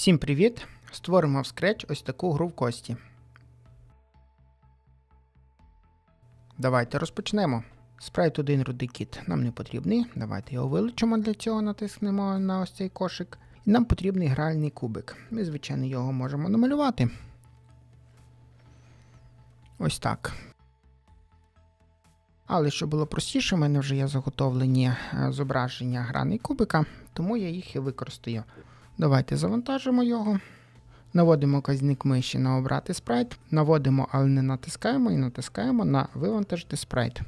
Всім привіт! Створимо в Scratch ось таку гру в кості. Давайте розпочнемо. Спрайт 1 рудий нам не потрібний. Давайте його вилучимо для цього, натиснемо на ось цей кошик. І нам потрібний гральний кубик. Ми, звичайно, його можемо намалювати. Ось так. Але щоб було простіше, в мене вже є заготовлені е, зображення граний кубика, тому я їх і використаю. Давайте завантажимо його. Наводимо казник миші на обрати спрайт. Наводимо, але не натискаємо і натискаємо на вивантажити спрайт.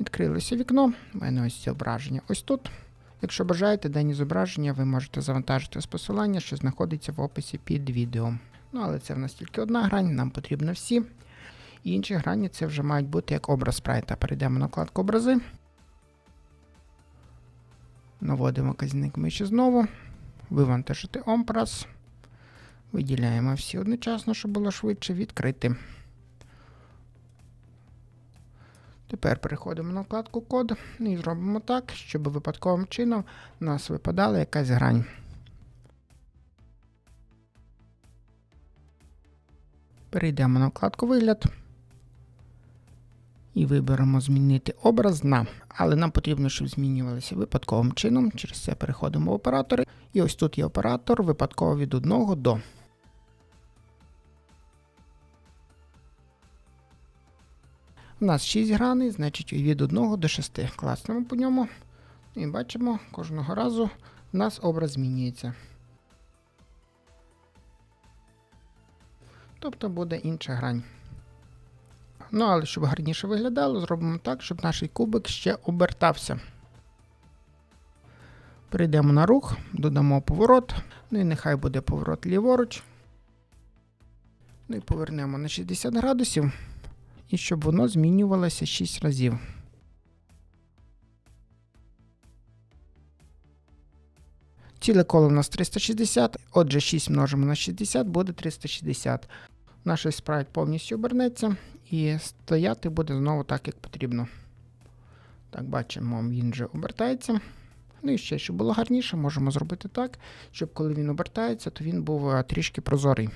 Відкрилося вікно. У мене ось зображення ось тут. Якщо бажаєте дані зображення, ви можете завантажити з посилання, що знаходиться в описі під відео. Ну, але це в нас тільки одна грань, нам потрібно всі. І інші грані це вже мають бути як образ спрайта. Перейдемо на вкладку образи. Наводимо казник миші знову. Вивантажити образ. Виділяємо всі одночасно, щоб було швидше відкрити. Тепер переходимо на вкладку код і зробимо так, щоб випадковим чином у нас випадала якась грань. Перейдемо на вкладку вигляд. І виберемо змінити образ на. Але нам потрібно, щоб змінювалися випадковим чином. Через це переходимо в оператори. І ось тут є оператор випадково від 1 до. У нас 6 граней, значить від 1 до 6. Класнемо по ньому. І бачимо, кожного разу у нас образ змінюється. Тобто буде інша грань. Ну, але щоб гарніше виглядало, зробимо так, щоб наш кубик ще обертався. Перейдемо на рух, додамо поворот. Ну і нехай буде поворот ліворуч. Ну і повернемо на 60 градусів. І щоб воно змінювалося 6 разів. Ціле коло у нас 360, отже, 6 множимо на 60 буде 360. Наш спрайт повністю обернеться і стояти буде знову так, як потрібно. Так, бачимо, він вже обертається. Ну і ще, щоб було гарніше, можемо зробити так, щоб коли він обертається, то він був е, трішки прозорий.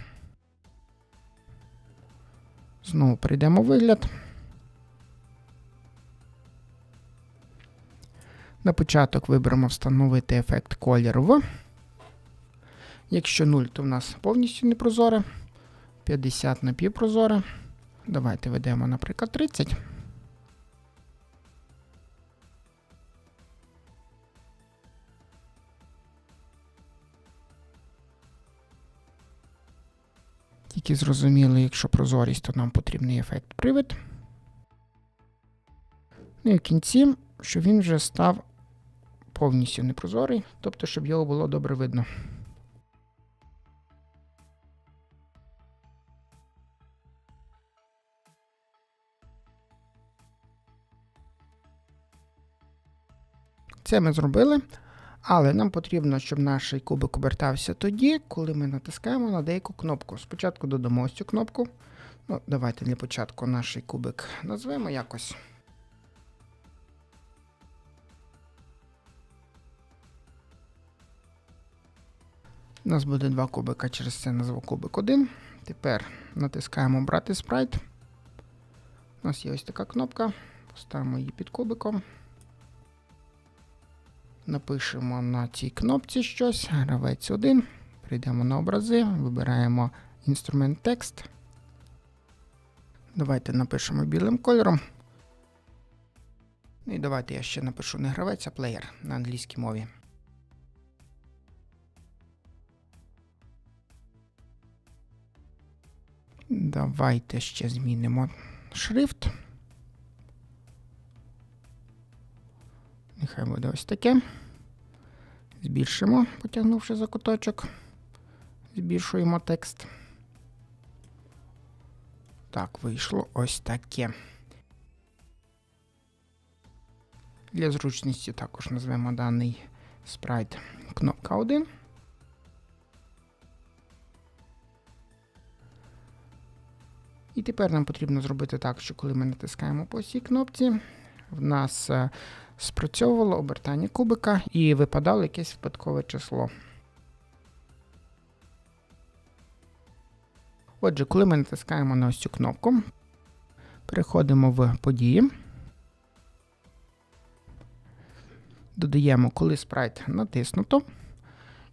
Знову перейдемо в вигляд. На початок виберемо встановити ефект колір в. Якщо 0, то в нас повністю непрозоре. 50 напівпрозоре. Давайте ведемо, наприклад, 30. Тільки зрозуміло, якщо прозорість, то нам потрібний ефект привид. Ну і в кінці, щоб він вже став повністю непрозорий, тобто, щоб його було добре видно. Це ми зробили. Але нам потрібно, щоб наш кубик обертався тоді, коли ми натискаємо на деяку кнопку. Спочатку додамо ось цю кнопку. Ну, Давайте для початку наш кубик назвемо якось. У нас буде два кубика, через це назву кубик 1. Тепер натискаємо Брати спрайт. У нас є ось така кнопка. Поставимо її під кубиком. Напишемо на цій кнопці щось, гравець 1. Прийдемо на образи, вибираємо інструмент текст. Давайте напишемо білим кольором. Ну і давайте я ще напишу не гравець, а плеєр на англійській мові. Давайте ще змінимо шрифт. Нехай буде ось таке. Збільшимо, потягнувши за куточок. Збільшуємо текст. Так, вийшло ось таке. Для зручності також назвемо даний спрайт кнопка 1. І тепер нам потрібно зробити так, що коли ми натискаємо по цій кнопці, в нас е, спрацьовувало обертання кубика і випадало якесь випадкове число. Отже, коли ми натискаємо на ось цю кнопку, переходимо в події. Додаємо, коли спрайт натиснуто.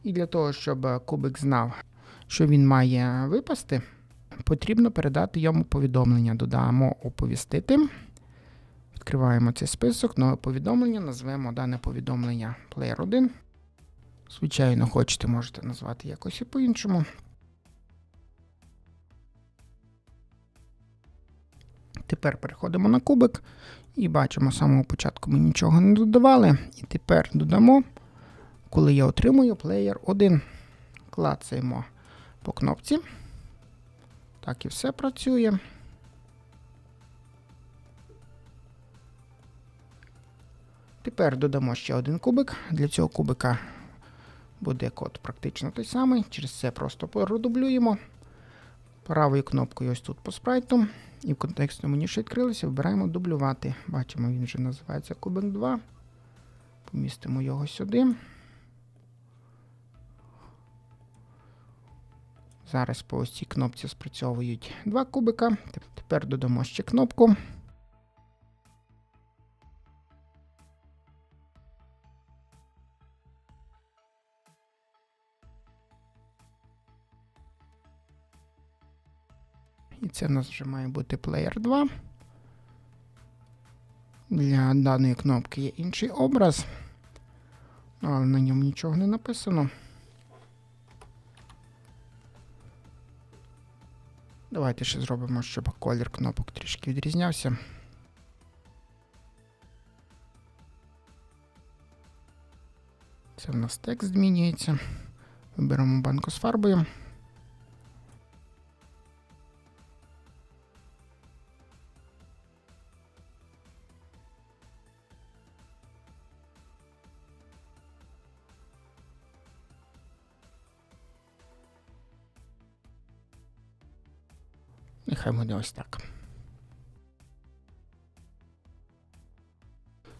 І для того, щоб кубик знав, що він має випасти, потрібно передати йому повідомлення. Додамо оповістити. Відкриваємо цей список, нове повідомлення, назвемо дане повідомлення Player 1. Звичайно, хочете, можете назвати якось і по-іншому. Тепер переходимо на кубик і бачимо, з самого початку ми нічого не додавали. І тепер додамо, коли я отримую Player 1. Клацаємо по кнопці. Так і все працює. Тепер додамо ще один кубик. Для цього кубика буде код практично той самий. Через це просто продублюємо. Правою кнопкою ось тут по спрайту. І в контекстному меню, що відкрилося, вибираємо дублювати. Бачимо, він вже називається кубик 2. Помістимо його сюди. Зараз по ось цій кнопці спрацьовують два кубика. Тепер додамо ще кнопку. І це у нас вже має бути Player 2. Для даної кнопки є інший образ, але на ньому нічого не написано. Давайте ще зробимо, щоб колір кнопок трішки відрізнявся. Це в нас текст змінюється. Виберемо банку з фарбою. Нехай буде ось так.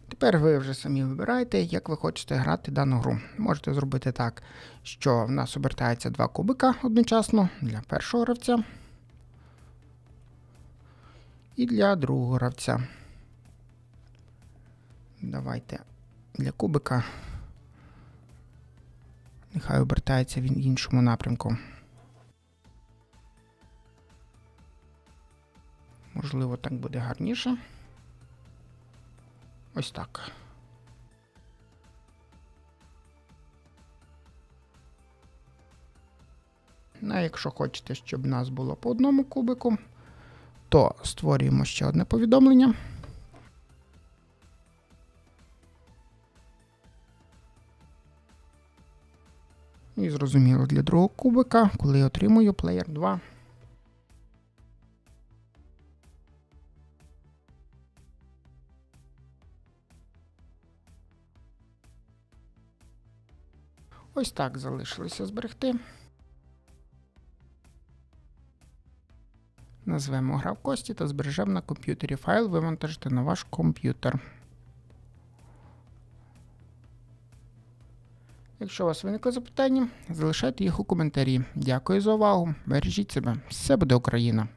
Тепер ви вже самі вибираєте, як ви хочете грати дану гру. Можете зробити так, що в нас обертається два кубика одночасно для першого гравця і для другого гравця. Давайте для кубика. Нехай обертається він в іншому напрямку. Можливо, так буде гарніше. Ось так. Ну, а якщо хочете, щоб нас було по одному кубику, то створюємо ще одне повідомлення. І зрозуміло для другого кубика, коли я отримую Player 2. Ось так залишилося зберегти. Назвемо гра в кості та збережемо на комп'ютері файл, вивантажити на ваш комп'ютер. Якщо у вас виникли запитання, залишайте їх у коментарі. Дякую за увагу. Бережіть себе. Все буде Україна!